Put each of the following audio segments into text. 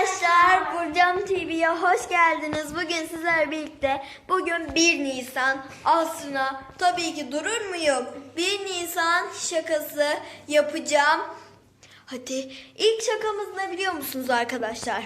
Arkadaşlar Burcam TV'ye hoş geldiniz. Bugün sizlerle birlikte bugün 1 Nisan aslında tabii ki durur muyum? 1 Nisan şakası yapacağım. Hadi ilk şakamız ne biliyor musunuz arkadaşlar?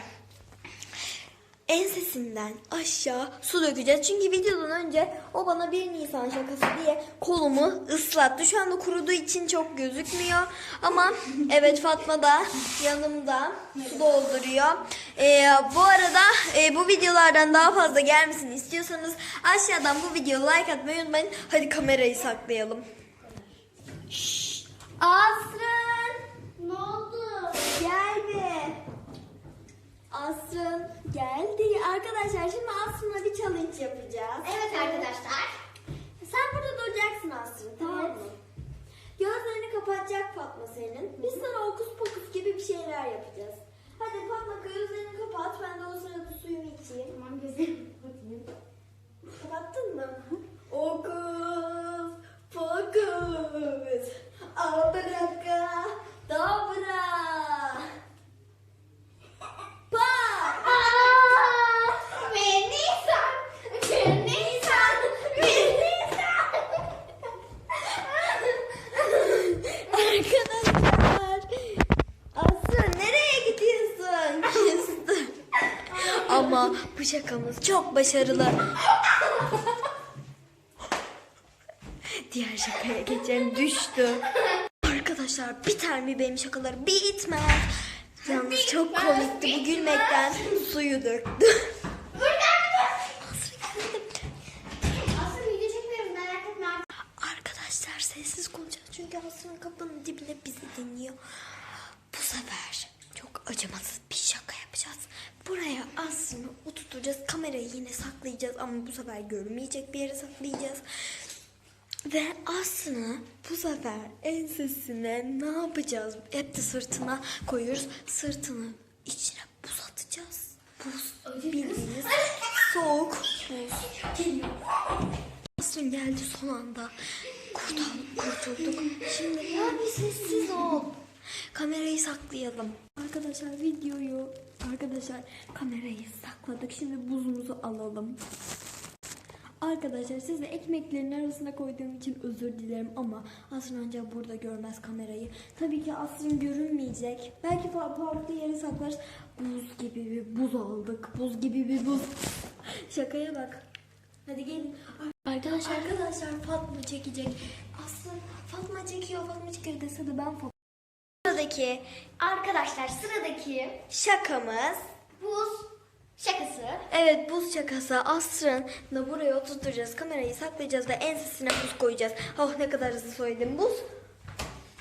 Ensesinden aşağı su dökeceğiz. Çünkü videodan önce o bana 1 Nisan şakası diye kolumu ıslattı. Şu anda kuruduğu için çok gözükmüyor. Ama evet Fatma da yanımda su dolduruyor. Ee, bu arada e, bu videolardan daha fazla gelmesini istiyorsanız aşağıdan bu videoya like atmayı unutmayın. Hadi kamerayı saklayalım. Şşş. Asrın Ne oldu? gel. Asrın geldi. Arkadaşlar şimdi Asrın'la bir challenge yapacağız. Evet arkadaşlar. Sen burada duracaksın Asrın tamam mı? Evet. Gözlerini kapatacak Fatma senin. Biz sana okus pokus gibi bir şeyler yapacağız. Hadi Fatma gözlerini kapat. Ben de o sırada suyumu içeyim. Tamam gözlerimi kapatayım. Kapattın mı? Okus pokus. Abraka dobra. Pa! Aa! Bir Nisan! Bir Nisan! Bir Nisan! Arkadaşlar. Aslı nereye gidiyorsun? Küstüm. Ama bu şakamız çok başarılı. Diğer şakaya geçelim düştü. Arkadaşlar biter mi benim şakalarım? Bitmez. Yalnız çok komikti. Bu gülmekten suyu döktü. Arkadaşlar sessiz konuşacağız çünkü Aslı'nın kapının dibine bizi dinliyor. Bu sefer çok acımasız bir. Buraya Aslı'nı oturtacağız. Kamerayı yine saklayacağız ama bu sefer görmeyecek bir yere saklayacağız. Ve Aslı'nı bu sefer ensesine ne yapacağız? Hep de sırtına koyuyoruz. Sırtını içine buz atacağız. Buz bildiğiniz soğuk buz. Asrın geldi son anda. Kurtul, kurtulduk. Şimdi ya bir sessiz ol. Kamerayı saklayalım. Arkadaşlar videoyu arkadaşlar kamerayı sakladık. Şimdi buzumuzu alalım. Arkadaşlar size ekmeklerin arasına koyduğum için özür dilerim ama Asrın ancak burada görmez kamerayı. Tabii ki Asrın görünmeyecek. Belki fa- farklı yere saklarız. Buz gibi bir buz aldık. Buz gibi bir buz. Şakaya bak. Hadi gelin. Arkadaşlar arkadaşlar Fatma çekecek. Aslı Fatma çekiyor Fatma çekiyor dese de ben Fatma. Sıradaki Arkadaşlar sıradaki şakamız buz şakası. Evet buz şakası Asrın da buraya oturtacağız kamerayı saklayacağız ve ensesine buz koyacağız. Oh ne kadar hızlı söyledim buz.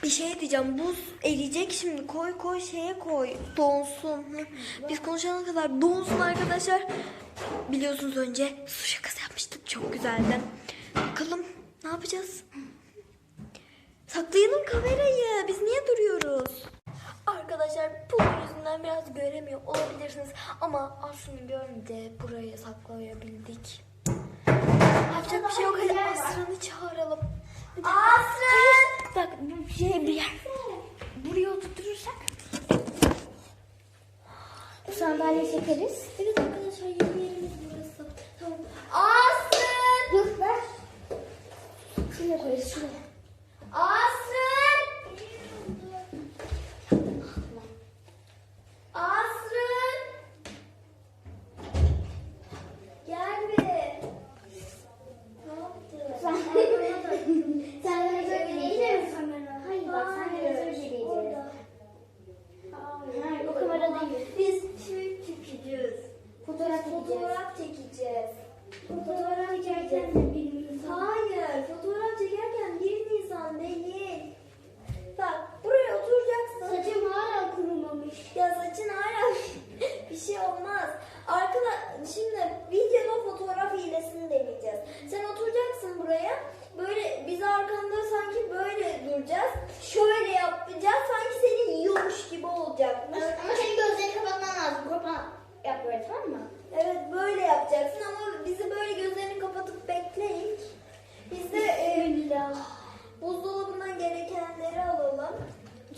Bir şey diyeceğim buz eriyecek şimdi koy koy şeye koy donsun. Biz konuşana kadar donsun arkadaşlar. Biliyorsunuz önce su şakası yapmıştık çok güzeldi. Bakalım ne yapacağız? Saklayalım kamerayı. Biz niye duruyoruz? Arkadaşlar bu yüzünden biraz göremiyor olabilirsiniz. Ama aslında görmedi. Buraya saklayabildik. Yapacak bir şey yok. Hadi Asrın'ı çağıralım. Asrın! Bak bir şey bir yer. Buraya oturturursak. Sandalye çekeriz. Evet arkadaşlar yeni yerimiz burası. Tamam. Asrın! Dur ver. Şuraya koyarız şuraya. Asrın! Asrın! Gel bir. Ne yaptın? Sen sen özür dileyecek misin? Hayır bak sen de özür dileyeceksin. Hayır o kamera değil. Biz şimdi çekeceğiz. Fotoğraf çekeceğiz. Fotoğraf çekeceğiz. Fotoğraf çekerken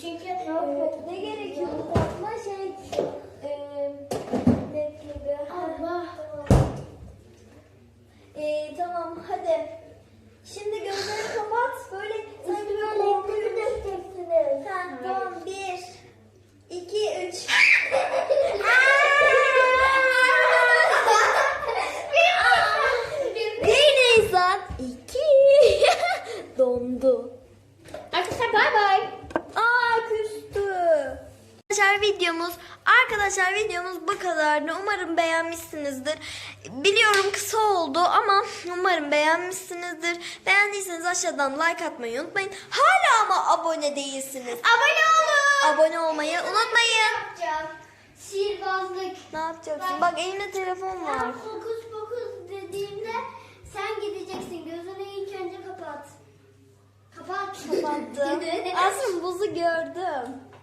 Çünkü ne, e, ne gerekiyor şey e, ne gibi. Allah. E, tamam hadi. Videomuz arkadaşlar videomuz bu kadardı. Umarım beğenmişsinizdir. Biliyorum kısa oldu ama umarım beğenmişsinizdir. Beğendiyseniz aşağıdan like atmayı unutmayın. Hala ama abone değilsiniz. Abone olun. Abone olmayı unutmayın. Yapacağım. Sihirbazlık. Ne yapacaksın? Bak elimde telefon var. Ben fokus fokus dediğimde sen gideceksin. Gözünü ilk önce kapat. Kapat. Kapattım. Aslında buzu gördüm.